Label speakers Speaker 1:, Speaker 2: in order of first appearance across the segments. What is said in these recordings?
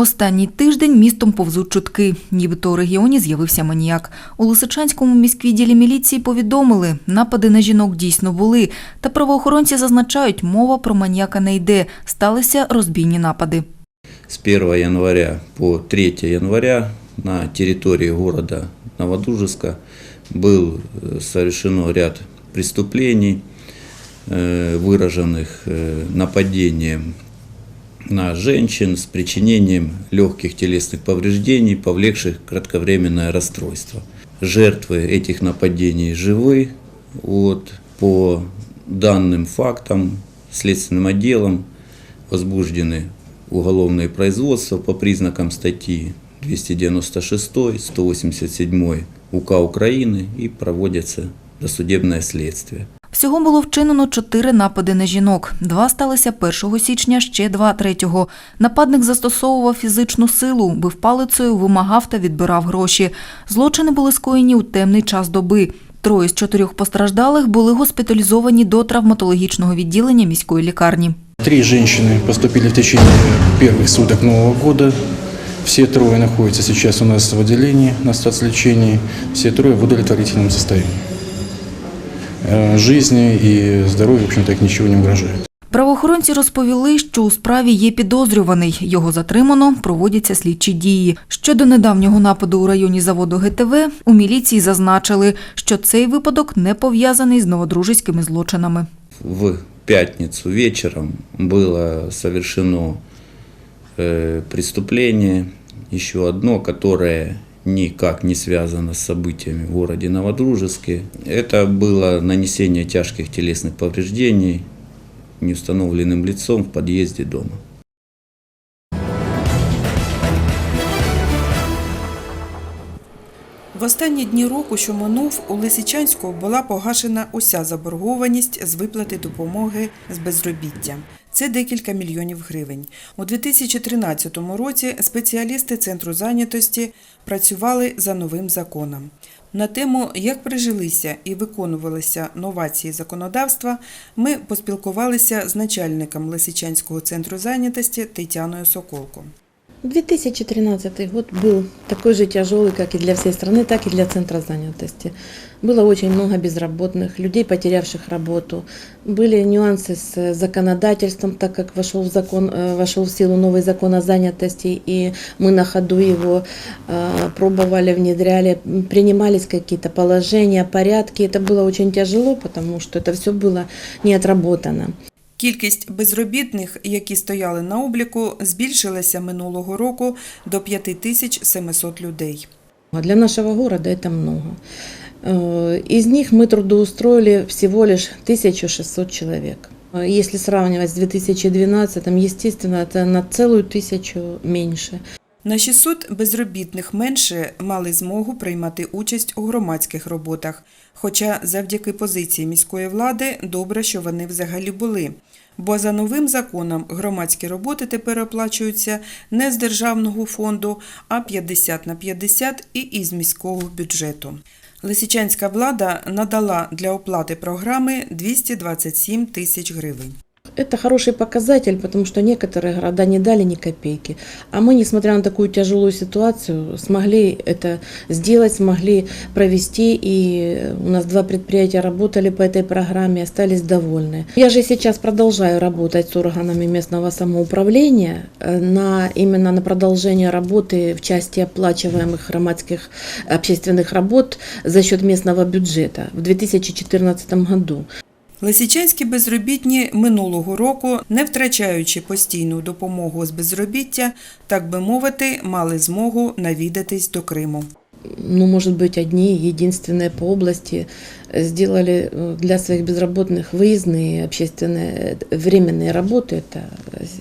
Speaker 1: Останній тиждень містом повзуть чутки. Нібито у регіоні з'явився маніяк. У Лисичанському міськвідділі міліції повідомили, напади на жінок дійсно були. Та правоохоронці зазначають, мова про маніяка не йде. Сталися розбійні напади.
Speaker 2: С 1 января по 3 января на территории города Новодужеска был э, совершено ряд преступлений, э, выраженных э, нападением на женщин с причинением легких телесных повреждений, повлекших кратковременное расстройство. Жертвы этих нападений живы. Вот, по данным фактам следственным отделом возбуждены уголовные производства по признакам статьи 296, 187 УК Украины и проводится досудебное следствие.
Speaker 1: Всього було вчинено чотири напади на жінок. Два сталися 1 січня, ще два 3 Нападник застосовував фізичну силу, бив палицею, вимагав та відбирав гроші. Злочини були скоєні у темний час доби. Троє з чотирьох постраждалих були госпіталізовані до травматологічного відділення міської лікарні.
Speaker 3: Три женщины поступили в течение первых суток Нового года. Все трое находятся сейчас у нас в отделении на статслечении. Все трое в удовлетворительном состоянии. Э, Жизни и здоровью, в общем-то, их ничего не угрожает.
Speaker 1: Правоохоронці розповіли, що у справі є підозрюваний. Його затримано, проводяться слідчі дії. Щодо недавнього нападу у районі заводу ГТВ, у міліції зазначили, що цей випадок не пов'язаний з новодружеськими злочинами.
Speaker 2: В пятницу вечером было совершено э, преступление, еще одно, которое никак не связано с событиями в городе Новодружеске. Это было нанесение тяжких телесных повреждений неустановленным лицом в подъезде дома.
Speaker 4: В останні дні року, що минув, у Лисичанську була погашена уся заборгованість з виплати допомоги з безробіття. Це декілька мільйонів гривень. У 2013 році спеціалісти центру зайнятості працювали за новим законом. На тему, як прижилися і виконувалися новації законодавства, ми поспілкувалися з начальником Лисичанського центру зайнятості Тетяною Соколко.
Speaker 5: 2013 год был такой же тяжелый, как и для всей страны, так и для Центра занятости. Было очень много безработных, людей, потерявших работу. Были нюансы с законодательством, так как вошел в, закон, э, вошел в силу новый закон о занятости, и мы на ходу его э, пробовали, внедряли, принимались какие-то положения, порядки. Это было очень тяжело, потому что это все было не отработано.
Speaker 4: Кількість безробітних, які стояли на обліку, збільшилася минулого року до 5700 людей.
Speaker 5: А Для нашего города это много. Э, Из них мы трудоустроили всего лишь 1600 человек. Э, Если сравнивать с 2012, естественно, это на целую тысячу меньше.
Speaker 4: На 600 безробітних менше мали змогу приймати участь у громадських роботах. Хоча завдяки позиції міської влади добре, що вони взагалі були. Бо за новим законом громадські роботи тепер оплачуються не з державного фонду, а 50 на 50 і із міського бюджету. Лисичанська влада надала для оплати програми 227 тисяч гривень.
Speaker 5: Это хороший показатель, потому что некоторые города не дали ни копейки. А мы, несмотря на такую тяжелую ситуацию, смогли это сделать, смогли провести. И у нас два предприятия работали по этой программе, остались довольны. Я же сейчас продолжаю работать с органами местного самоуправления э, на, именно на продолжение работы в части оплачиваемых громадских общественных работ за счет местного бюджета в 2014 году.
Speaker 4: Лисичанські безробітні минулого року, не втрачаючи постійну допомогу з безробіття, так би мовити, мали змогу навідатись до Криму.
Speaker 5: ну, может быть, одни, единственные по области, э, сделали э, для своих безработных выездные общественные э, временные работы. Это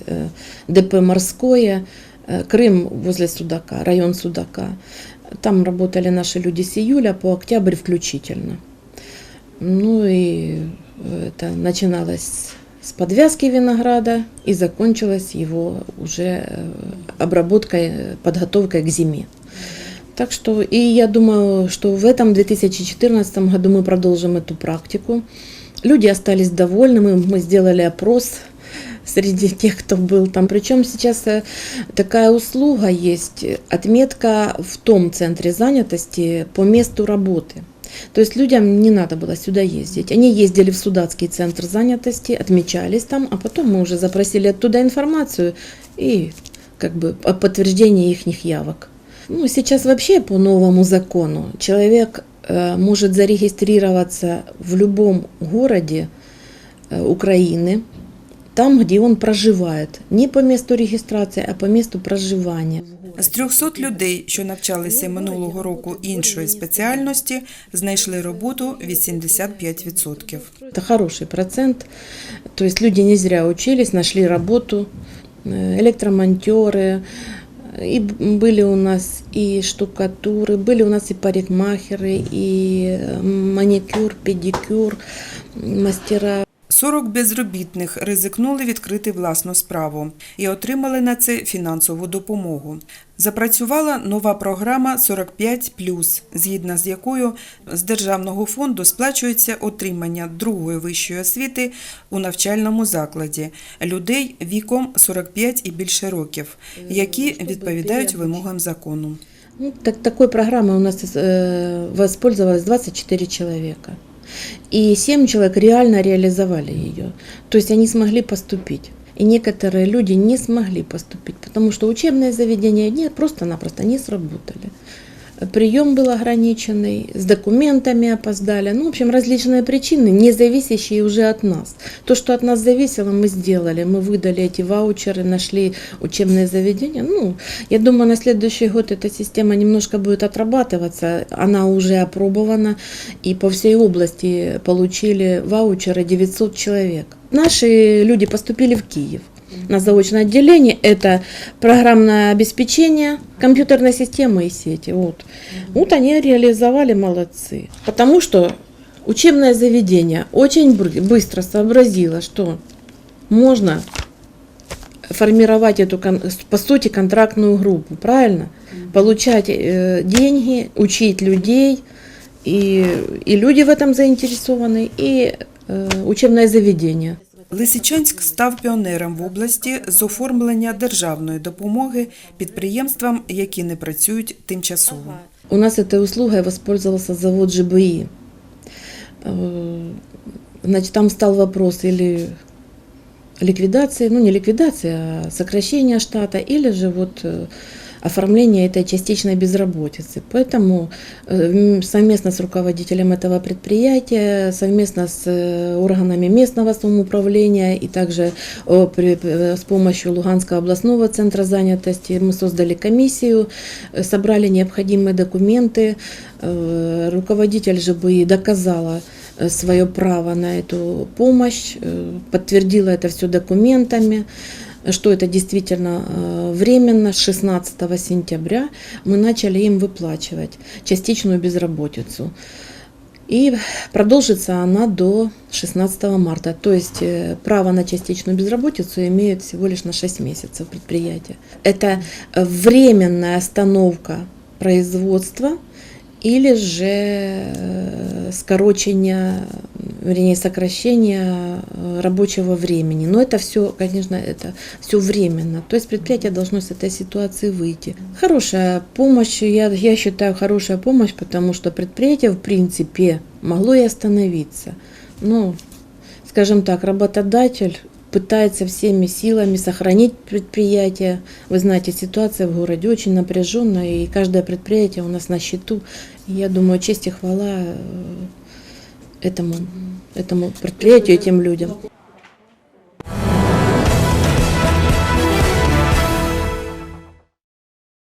Speaker 5: э, ДП «Морское», э, Крым возле Судака, район Судака. Там работали наши люди с июля по октябрь включительно. Ну и это начиналось с подвязки винограда и закончилось его уже обработкой, подготовкой к зиме. Так что, и я думаю, что в этом 2014 году мы продолжим эту практику. Люди остались довольны, мы, мы сделали опрос среди тех, кто был там. Причем сейчас э, такая услуга есть, отметка в том центре занятости по месту работы. То есть людям не надо было сюда ездить. Они ездили в Судатский центр занятости, отмечались там, а потом мы уже запросили оттуда информацию и как бы о подтверждении их явок. Ну, сейчас вообще по новому закону человек э, может зарегистрироваться в любом городе э, Украины, там, где он проживает. Не по месту регистрации, а по месту проживания.
Speaker 4: З 300 людей, що навчалися минулого року іншої спеціальності, знайшли роботу 85%.
Speaker 5: Это хороший процент. То есть люди не зря учились, нашли работу, э, электромонтеры, и б- были у нас и штукатуры, были у нас и парикмахеры, и э, маникюр, педикюр, мастера
Speaker 4: 40 безробітних ризикнули відкрити власну справу і отримали на це фінансову допомогу. Запрацювала нова програма 45+, згідно з якою з державного фонду сплачується отримання другої вищої освіти у навчальному закладі людей віком 45 і більше років, які відповідають вимогам закону.
Speaker 5: Ну, так, такой программой у нас э, воспользовалось 24 человека. И 7 человек реально реализовали ее. То есть они смогли поступить. И некоторые люди не смогли поступить, потому что учебные заведения не, просто-напросто не сработали. Прием был ограниченный, с документами опоздали. Ну, в общем, различные причины, не зависящие уже от нас. То, что от нас зависело, мы сделали. Мы выдали эти ваучеры, нашли учебные заведения. Ну, я думаю, на следующий год эта система немножко будет отрабатываться. Она уже опробована. И по всей области получили ваучеры 900 человек. Наши люди поступили в Киев на заочное отделение. Это программное обеспечение, компьютерной системы и сети. Вот. вот они реализовали, молодцы. Потому что учебное заведение очень быстро сообразило, что можно формировать эту, по сути, контрактную группу, правильно? Получать э, деньги, учить людей, и, и люди в этом заинтересованы, и э, учебное заведение.
Speaker 4: Лисичанськ став піонером в області з оформлення державної допомоги підприємствам, які не працюють тимчасово.
Speaker 5: У нас этой услугой воспользовался завод ЖБИ. Э, Значит, там стал вопрос или ликвидации, ну не ликвидации, а сокращения штата, или же вот э, оформления этой частичной безработицы. Поэтому э, совместно с руководителем этого предприятия, совместно с э, органами местного самоуправления и также э, с помощью Луганского областного центра занятости мы создали комиссию, собрали необходимые документы. Руководитель ЖБИ доказала э, свое право на эту помощь, подтвердила это все документами, что это действительно э, временно. С 16 сентября мы начали им выплачивать частичную безработицу. И продолжится она до 16 марта. То есть э, право на частичную безработицу имеют всего лишь на 6 месяцев предприятия. Это э, временная остановка производства или же э, скорочение, вернее, сокращение э, рабочего времени. Но это все, конечно, это все временно. То есть предприятие должно с этой ситуации выйти. Хорошая помощь, я, я считаю, хорошая помощь, потому что предприятие, в принципе, могло и остановиться. Ну, скажем так, работодатель пытается всеми силами сохранить предприятие. Вы знаете, ситуация в городе очень напряженная, и каждое предприятие у нас на счету. И я думаю, честь и хвала э, этому, этому предприятию, этим людям.